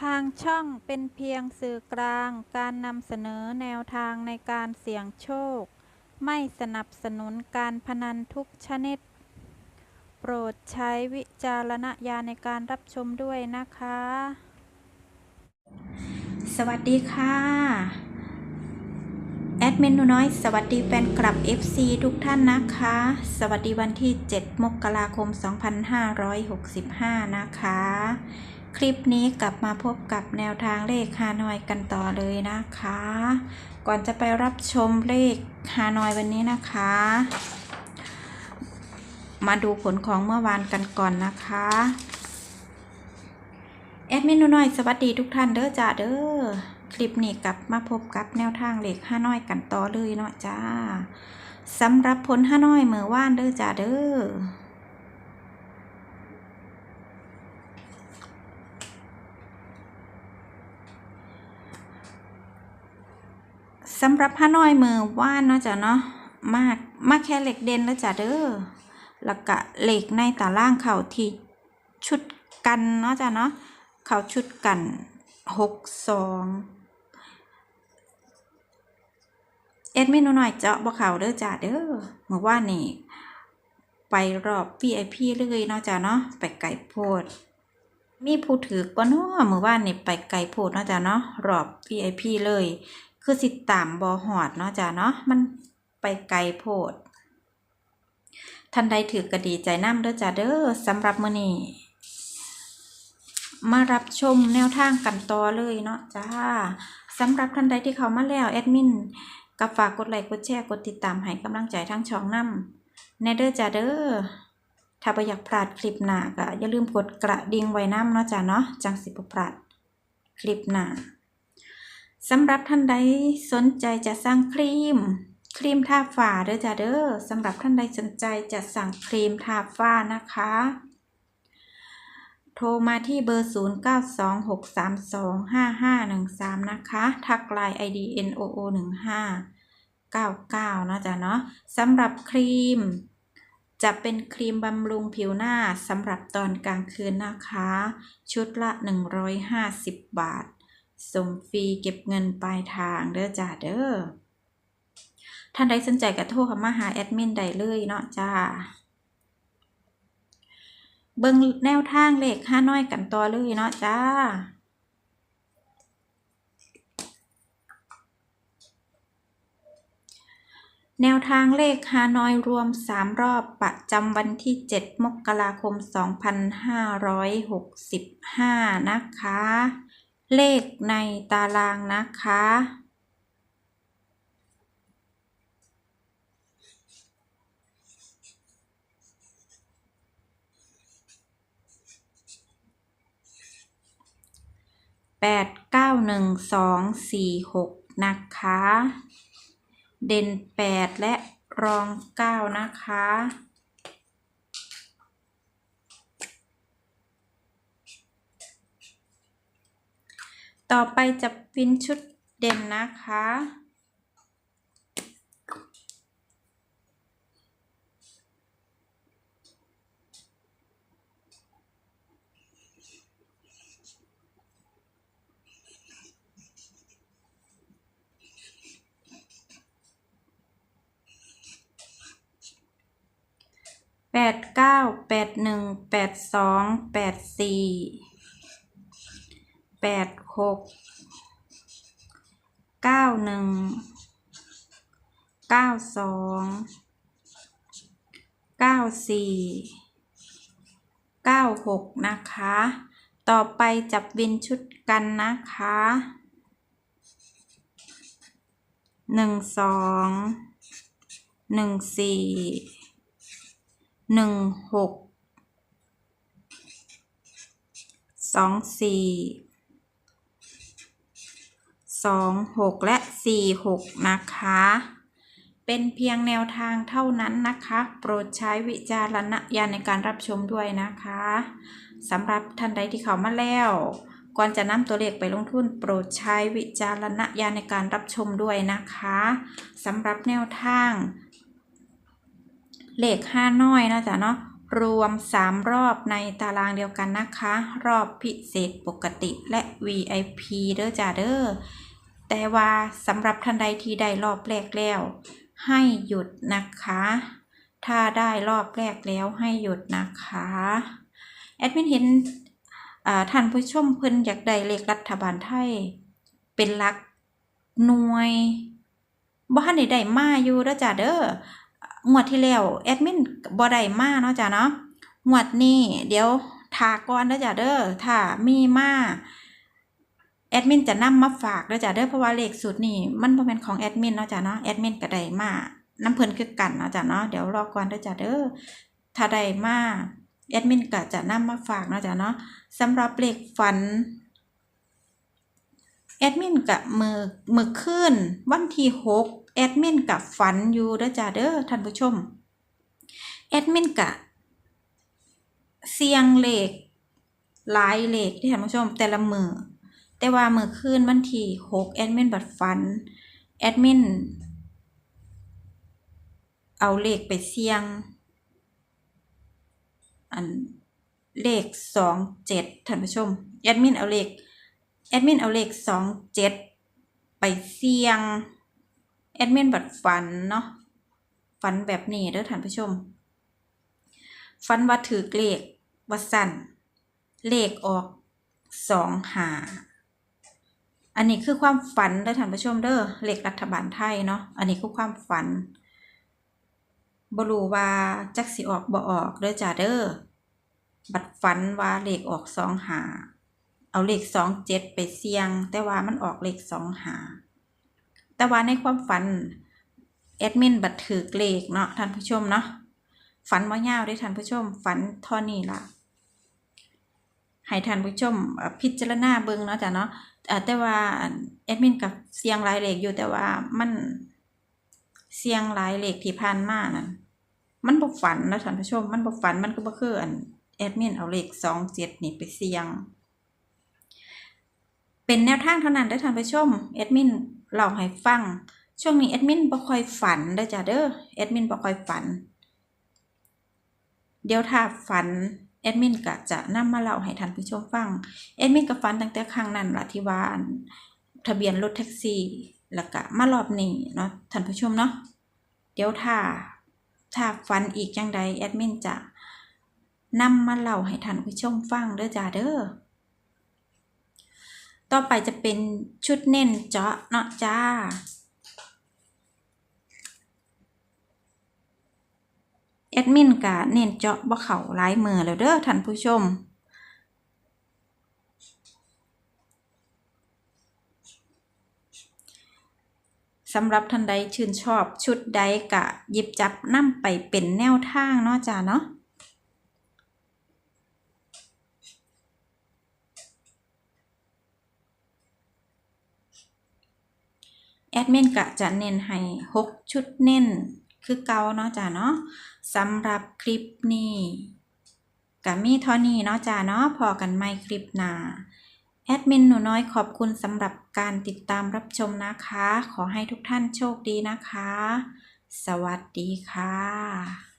ทางช่องเป็นเพียงสื่อกลางการนำเสนอแนวทางในการเสี่ยงโชค ไม่สนับสนุนการพนันทุกชนิด โปรดใช้วิจารณญาณในการรับชมด้วยนะคะ สวัสดีค่ะ แอดมินหนูน้อย สวัสดีแฟนคลับ FC ทุกท่านนะคะ สวัสดีวันที่ 7 มกราคม 2565 นะคะ คลิปนี้กลับมาพบกับแนวทางเลขฮานอยกันต่อเลยนะคะ ก่อนจะไปรับชมเลขฮานอยวันนี้นะคะ มาดูผลของเมื่อวานกันก่อนนะคะแอดมินนูน้อยสวัสดีทุกท่านเด้อจ้าเด้อคลิปนี้กลับมาพบกับแนวทางเล็กห้านอยกันต่อเลยเนาะจ้าสำหรับผลห้านอยเมื่อวานเด้อจ้าเด้อ สำหรับห้าน้อยมือว่านเนาะจ้ะเนาะมากมากแค่เหล็กเด่นแล้วจ้ะเด้อแล้วก็เหล็กในตารางเข่าที่ชุดกันเนาะจ้ะเนาะเข่าชุดกันหกสองเอ็ดมินหน่อยเจาะบ่เขาเด้อจ้าเด้อเมื่อว่านี่ไปรอบ VIP เลยเนาะจ้าเนาะไปไก่โพดมีผู้ถือก็เนาะเมื่อว่านนี่ไปไก่โพดเนาะจ้าเนาะรอบ VIP เลย คือสิตามบอหอดเนาะจ้าเนาะมันไปไก่โพดท่านใดถือกระดีใจน้ำเด้อจ้าเด้อสำหรับมื้อนี้มารับชมแนวทางกันต่อเลยเนาะจ้าสำหรับท่านใดที่เขามาแล้วแอดมินก็ฝากกดไลค์กดแชร์กดติดตามให้กำลังใจทั้งช่องน้ำในเด้อจ้าเด้อถ้าบ่อยากพลาดคลิปหน้าก็อย่าลืมกดกระดิ่งไว้น้ำเนาะจ้าเนาะจังสิบพลาดคลิปหน้า สำหรับท่านใดสนใจจะสร้างครีม ครีมทาฝ้าเด้อจ้าเด้อสำหรับท่านใดสนใจจะสั่งครีมทาฝ้านะคะ โทรมาที่เบอร์ 0926325513 นะคะ ทักไลน์ ID NOO 1599นะจ๊ะเนาะสำหรับครีม จะเป็นครีมบำรุงผิวหน้าสำหรับตอนกลางคืนนะคะ ชุดละ 150 บาท ส่งฟรีเก็บเงินปลายทางเด้อจ้าเด้อท่านใดสนใจก็โทรเข้ามาหาแอดมินได้เลยเนาะจ้า เบิ่งแนวทางเลขห้าน้อยกันต่อเลยเนาะจ้าแนวทางเลขฮานอยรวม 3 รอบประจำวันที่ 7 มกราคม 2565 นะคะ เลขในตารางนะคะ แปดเก้าหนึ่งสองสี่หกนะคะ เด่นแปดและรองเก้านะคะ ต่อไปจะเป็นชุดเด่นนะคะ แปดเก้าแปดหนึ่งแปดสองแปดสี่ แปดหกเก้าหนึ่งเก้าสองเก้าสี่เก้าหกนะคะ ต่อไปจับวินชุดกันนะคะหนึ่งสองหนึ่งสี่หนึ่งหกสองสี่ สองหกและสี่หกนะคะ เป็นเพียงแนวทางเท่านั้นนะคะ โปรดใช้วิจารณญาณในการรับชมด้วยนะคะสำหรับท่านใดที่เขามาแล้ว ก่อนจะนำตัวเลขไปลงทุน โปรดใช้วิจารณญาณในการรับชมด้วยนะคะสำหรับแนวทาง เลขห้าน้อยนะจ๊ะเนาะรวม 3 รอบในตารางเดียวกันนะคะ รอบพิเศษปกติและ VIP เด้อจ้าเด้อ แต่ว่าสำหรับท่านใดที่ได้รอบแรกแล้ว ให้หยุดนะคะ ถ้าได้รอบแรกแล้วให้หยุดนะคะ แอดมินเห็นอ่าท่านผู้ชมเพิ่นอยากได้เลขรัฐบาลไทย เป็นหลักหน่วยบ่ทันได้ได้มาอยู่เด้อจ้าเด้องวดที่แล้วแอดมินบ่ได้มาเนาะจ้าเนาะงวดนี้เดี๋ยวทาก่อนเด้อจ้าเด้อถ้ามีมา แอดมินจะนำมาฝากเด้อจ้าเด้อเพราะว่าเลขสูตรนี้มันบ่แม่นของแอดมินเนาะจ้าเนาะแอดมินก็ได้มาน้ำเพลินคือกันเนาะจ้าเนาะเดี๋ยวรอก่อนเด้อจ้าเด้อถ้าได้มาแอดมินก็จะนำมาฝากเนาะจ้าเนาะสำหรับเลขฝันแอดมินกับมือมือขึ้นวันที่หกแอดมินกับฝันอยู่เด้อจ้าเด้อท่านผู้ชมแอดมินกับเสียงเลขหลายเลขที่ท่านผู้ชมแต่ละมือ แต่ว่าเมื่อขึ้นวันที่หกแอดมินบัดฝันแอดมินเอาเลขไปเสี่ยง อันเลขสองเจ็ดท่านผู้ชมแอดมินเอาเลขแอดมินเอาเลขสองเจ็ดไปเสี่ยงแอดมินบัดฝันเนาะฝันแบบนี้เด้อท่านผู้ชมฝันว่าถือเลขว่าสั่นเลขออกสองหา อันนี้คือความฝันเด้อท่านผู้ชมเด้อเลขรัฐบาลไทยเนาะอันนี้คือความฝันบรูว่าจักสิออกบ่ออกเด้อจ้าเด้อบัดฝันว่าเลขออกสองหาเอาเลขสองเจ็ดไปเสี่ยง แต่ว่ามันออกเลขสองหาแต่ว่าในความฝันแอดมินบัดถือเลขเนาะท่านผู้ชมเนาะฝันว่ายาด้อท่านผู้ชมฝันท่อนี้ล่ะ ให้ท่านผู้ชมพิจารณาเบิ่งเนาะจ้ะเนาะเอ่อแต่ว่าแอดมินกับเสียงหลายเลขอยู่แต่ว่ามันเสียงหลายเลขที่ผ่านมานั่นมันบ่ฝันนะท่านผู้ชม มันบ่ฝันมันก็บ่คืออันแอดมินเอาเลขสองเจ็ดนี่ไปเสียง เป็นแนวทางเท่านั้นเด้ท่านผู้ชมแอดมินเล่าให้ฟังช่วงนี้แอดมินบ่ค่อยฝันเด้จ้ะเด้อแอดมินบ่ค่อยฝัน เดี๋ยวถ้าฝัน แอดมินก็จะนำมาเล่าให้ท่านผู้ชมฟังแอดมินก็ฝันตั้งแต่ครั้งนั้นละที่ว่านทะเบียนรถแท็กซี่แล้วก็มารอบนี้เนาะท่านผู้ชมเนาะเดี๋ยวถ้าถ้าฝันอีกจังใดแอดมินจะนำมาเล่าให้ท่านผู้ชมฟังเด้อจ้าเด้อ ต่อไปจะเป็นชุดเน้นเจาะเนาะจ้า แอดมินกะเน้นเจาะบ่เข้าหลายมือแล้วเด้อท่านผู้ชม สำหรับท่านใดชื่นชอบชุดใดกะหยิบจับนำไปเป็นแนวทางเนาะจ้าเนาะแอดมินกะจะเน้นให้ 6 ชุดเน้นคือเก่าเนาะจ้าเนาะ สำหรับคลิปนี้กะมีเท่านี้เนาะจ้าเนาะพอกันไม่คลิปหน้าแอดมินหนูน้อยขอบคุณสำหรับการติดตามรับชมนะคะ ขอให้ทุกท่านโชคดีนะคะ สวัสดีค่ะ